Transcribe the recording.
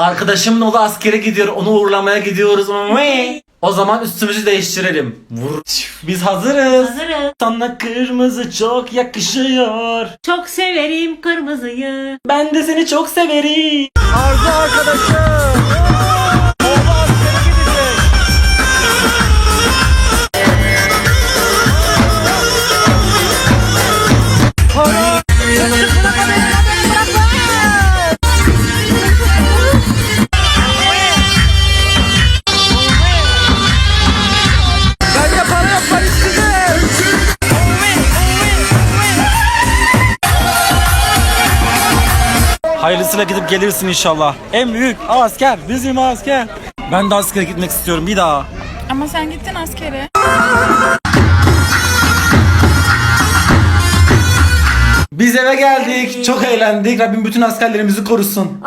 Arkadaşımın oğlu askere gidiyor. Onu uğurlamaya gidiyoruz. O zaman üstümüzü değiştirelim. Vur. Biz hazırız. Hazırız. Sana kırmızı çok yakışıyor. Çok severim kırmızıyı. Ben de seni çok severim. Arzu arkadaşım. Oğlu askere gidecek. Para. Bende Hayırlısıyla gidip gelirsin inşallah. En büyük asker bizim asker. Ben de askere gitmek istiyorum bir daha. Ama sen gittin askere. Biz eve geldik. Çok eğlendik. Rabbim bütün askerlerimizi korusun.